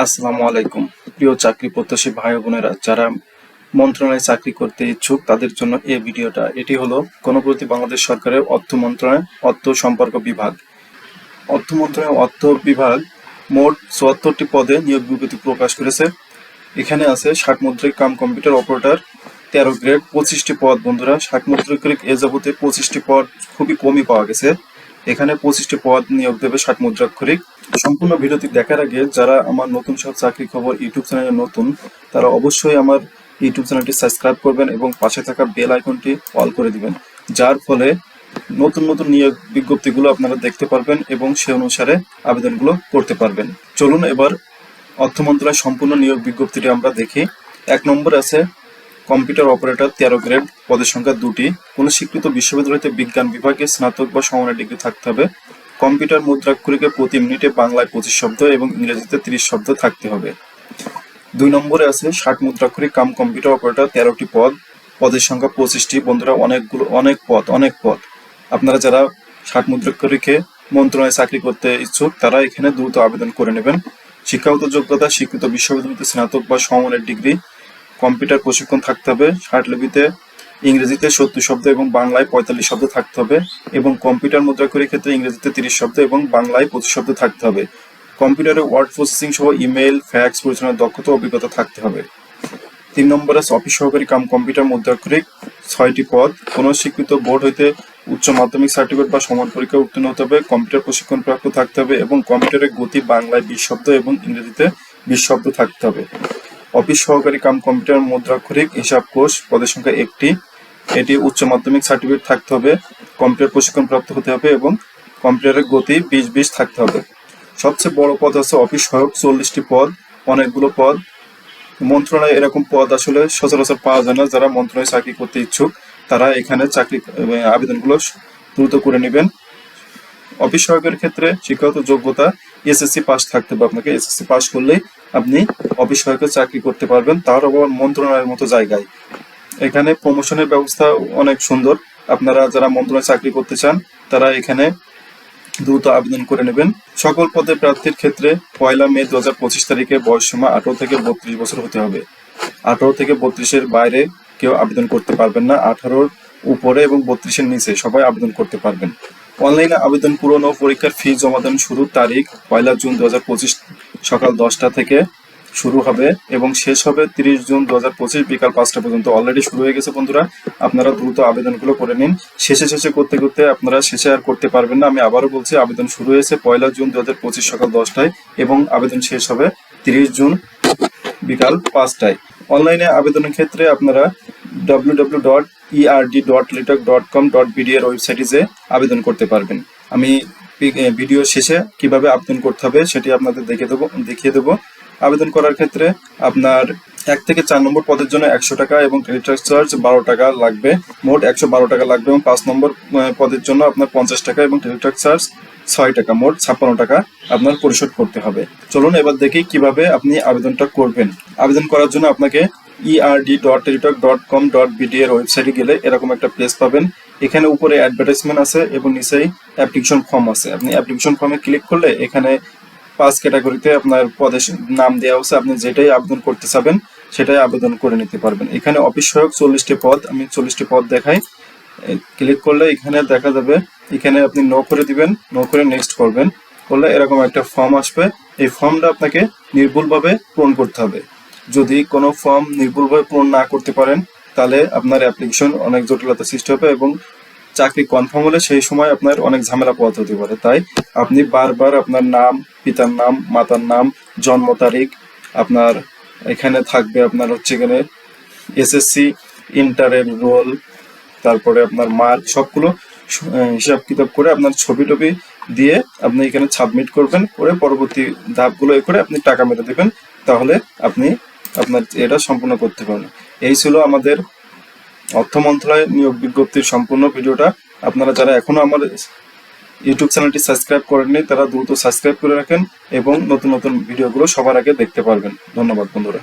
আসসালামু আলাইকুম। প্রিয় চাকরি প্রত্যাশী ভাই বোনেরা, যারা মন্ত্রণালয়ে চাকরি করতে ইচ্ছুক, তাদের জন্য এই ভিডিওটা। এটি হলো গণপ্রতি বাংলাদেশ সরকারের অর্থ মন্ত্রণালয়, অর্থ সম্পর্ক বিভাগ। অর্থ মন্ত্রণালয়, অর্থ বিভাগ মোট চুয়াত্তরটি পদে নিয়োগ বিজ্ঞপ্তি প্রকাশ করেছে। এখানে আছে ষাট মুদ্রিক কাম কম্পিউটার অপারেটর, তেরো গ্রেড, পঁচিশটি পদ। বন্ধুরা, ষাট মুদ্রিক এ যাবতে পঁচিশটি পদ খুবই কমই পাওয়া গেছে। এখানে পঁচিশটি পদ নিয়োগ দেবে ষাট মুদ্রাক্ষরিক। সম্পূর্ণ ভিডিওটি দেখার আগে যারা আমার নতুন সব চাকরি খবর ইউটিউব চ্যানেলে নতুন, তারা অবশ্যই আমার ইউটিউব চ্যানেলটি সাবস্ক্রাইব করবেন এবং পাশে থাকা বেল আইকনটি অল করে দিবেন, যার ফলে নতুন নতুন নিয়োগ বিজ্ঞপ্তিগুলো আপনারা দেখতে পারবেন এবং সে অনুসারে আবেদনগুলো করতে পারবেন। চলুন এবার অর্থ মন্ত্রণালয় সম্পূর্ণ নিয়োগ বিজ্ঞপ্তিটি আমরা দেখি। এক নম্বর আছে, কম্পিউটার অপারেটর তেরো গ্রেড, পদের সংখ্যা দুটি। কোনো স্বীকৃত বিশ্ববিদ্যালয়তে বিজ্ঞান বিভাগে স্নাতক বা সমানের ডিগ্রি থাকতে হবে। কম্পিউটার মুদ্রাক্ষরিকে প্রতি মিনিটে বাংলায় পঁচিশ শব্দ এবং ইংরেজিতে তিরিশ শব্দ থাকতে হবে। দুই নম্বরে আছে ষাট মুদ্রাক্ষরিক কাম কম্পিউটার অপারেটর, তেরোটি পদ। পদের সংখ্যা পঁচিশটি। বন্ধুরা, অনেকগুলো, অনেক পদ অনেক পদ। আপনারা যারা ষাট মুদ্রাক্ষরিকে মন্ত্রণালয়ে চাকরি করতে ইচ্ছুক, তারা এখানে দ্রুত আবেদন করে নেবেন। শিক্ষাগত যোগ্যতা স্বীকৃত বিশ্ববিদ্যালয়তে স্নাতক বা সমমানের ডিগ্রি। কম্পিউটার প্রশিক্ষণ থাকতে হবে। ষাটলিপিতে ইংরেজিতে সত্তর শব্দ এবং বাংলায় পঁয়তাল্লিশ শব্দ থাকতে হবে এবং কম্পিউটার মুদ্রাক্ষরের ক্ষেত্রে ইংরেজিতে তিরিশ শব্দ এবং বাংলায় পঁচিশ শব্দ থাকতে হবে। কম্পিউটারে ওয়ার্ড প্রসেসিং সহ ইমেল ফ্যাক্স পরিচালনার দক্ষতা অভিজ্ঞতা থাকতে হবে। তিন নম্বরে অফিস সহকারী কাম কম্পিউটার মুদ্রাক্ষরিক ছয়টি পদ। কোন স্বীকৃত বোর্ড হইতে উচ্চ মাধ্যমিক সার্টিফিকেট বা সমান পরীক্ষা উত্তীর্ণ হতে হবে। কম্পিউটার প্রশিক্ষণ প্রাপ্ত থাকতে হবে এবং কম্পিউটারের গতি বাংলায় বিশ শব্দ এবং ইংরেজিতে বিশ শব্দ থাকতে হবে। অফিস সহকারী কাম কম্পিউটার মুদ্রাক্ষরিক হিসাব কোষ পদের সংখ্যা একটি। এটি উচ্চ মাধ্যমিক সার্টিফিকেট থাকতে হবে কম্পিউটার প্রশিক্ষণ প্রাপ্ত হতে হবে এবং কম্পিউটারের গতি বিশ বিশ থাকতে হবে। সবচেয়ে বড় পদ আছে অফিস সহায়ক, চল্লিশটি পদ, অনেকগুলো পদ। মন্ত্রণালয়ে এরকম পদ আসলে সচরাচর পাওয়া যায় না। যারা মন্ত্রণালয়ে চাকরি করতে ইচ্ছুক, তারা এখানে চাকরি আবেদনগুলো দ্রুত করে নেবেন। অফিস সহায়কের ক্ষেত্রে শিক্ষাগত যোগ্যতা এসএসসি পাস থাকতে হবে আপনাকে। এসএসসি পাস করলেই আপনি অফিস সহায়কের চাকরি করতে পারবেন। তার আবার মন্ত্রণালয়ের মতো জায়গায়। এখানে প্রমোশনের ব্যবস্থা অনেক সুন্দর। আপনারা যারা মন্ত্রণালয়ে চাকরি করতে চান, তারা এখানে দ্রুত আবেদন করে নেবেন। সকল পদে প্রার্থীর ক্ষেত্রে পয়লা মে দু হাজার পঁচিশ তারিখে বয়স সীমা আঠারো থেকে বত্রিশ বছর হতে হবে। আঠারো থেকে বত্রিশের বাইরে কেউ আবেদন করতে পারবেন না। আঠারোর উপরে এবং বত্রিশের নিচে সবাই আবেদন করতে পারবেন। অনলাইনে আবেদন পূরণ ও পরীক্ষার ফি জমা দেন শুরুর তারিখ পয়লা জুন দু হাজার পঁচিশ সকাল দশটা থেকে শুরু হবে এবং শেষ হবে তিরিশ জুন দু হাজার পঁচিশ বিকাল পাঁচটা পর্যন্ত। অলরেডি শুরু হয়ে গেছে বন্ধুরা। আপনারা দ্রুত আবেদনগুলো করে নিন। শেষে শেষে করতে করতে আপনারা শেষে আর করতে পারবেন না। আমি আবারও বলছি, আবেদন শুরু হয়েছে পয়লা জুন দু হাজার পঁচিশ সকাল দশটায় এবং আবেদন শেষ হবে তিরিশ জুন বিকাল পাঁচটায়। অনলাইনে আবেদনের ক্ষেত্রে আপনারা W W dot ERD dot teletalk dot com dot BD এর ওয়েবসাইটে যে আবেদন করতে পারবেন। আমি ভিডিও শেষে কীভাবে আবেদন করতে হবে সেটি আপনাদের দেখিয়ে দেবো দেখিয়ে দেবো। আবেদন করার ক্ষেত্রে আপনার এক থেকে চার নম্বর পদের জন্য একশো টাকা এবং ক্রেডিট চার্জ বারো টাকা লাগবে। মোট একশো বারো টাকা লাগবে এবং পাঁচ নম্বর পদের জন্য আপনার পঞ্চাশ টাকা এবং ক্রেডিট চার্জ ছয় টাকা। মোট ছাপ্পান্ন টাকা আপনার পরিশোধ করতে হবে। চলুন এবার দেখি কীভাবে আপনি আবেদনটা করবেন। আবেদন করার জন্য আপনাকে ERD dot teletalk dot com dot BD এর ওয়েবসাইটে গেলে এরকম একটা প্লেস পাবেন। এখানে উপরে অ্যাডভার্টাইজমেন্ট আছে এবং নিচেই অ্যাপ্লিকেশন ফর্ম আছে। আপনি অ্যাপ্লিকেশন ফর্মে ক্লিক করলে এখানে পাঁচ ক্যাটাগরিতে আপনার পদের নাম দেওয়া হচ্ছে আপনি যেটাই আবেদন করতে চাবেন, সেটাই আবেদন করে নিতে পারবেন। এখানে অফিস সহায়ক চল্লিশটি পদ, আমি চল্লিশটি পদ দেখাই। ক্লিক করলে এখানে দেখা যাবে, এখানে আপনি নো করে দিবেন নো করে নেক্সট করবেন। করলে এরকম একটা ফর্ম আসবে। এই ফর্মটা আপনাকে নির্ভুলভাবে পূরণ করতে হবে। যদি কোনো ফর্ম নির্ভুলভাবে পূরণ না করতে পারেন, তাহলে আপনার অ্যাপ্লিকেশন অনেক জটিলতা সৃষ্টি হবে এবং চাকরি কনফার্ম হলে সেই সময় আপনার অনেক ঝামেলা পোহাতে হতে পারে। তাই আপনি বারবার আপনার নাম, পিতার নাম, মাতার নাম, জন্ম তারিখ, আপনার এখানে থাকবে আপনার হচ্ছে এখানে এসএসসি ইন্টারের রোল তারপরে আপনার মার্ক সবগুলো হিসাব কিতাব করে আপনার ছবি টবি দিয়ে আপনি এখানে সাবমিট করবেন, করে পরবর্তী ধাপগুলো করে আপনি টাকা মেরে দেবেন, তাহলে আপনি আপনার এটা সম্পূর্ণ করতে পারবেন। এই ছিল আমাদের অর্থ মন্ত্রণালয় নিয়োগ বিজ্ঞপ্তির সম্পূর্ণ ভিডিওটা আপনারা যারা এখনও আমার ইউটিউব চ্যানেলটি সাবস্ক্রাইব করেননি, তারা দ্রুত সাবস্ক্রাইব করে রাখেন এবং নতুন নতুন ভিডিওগুলো সবার আগে দেখতে পারবেন। ধন্যবাদ বন্ধুরা।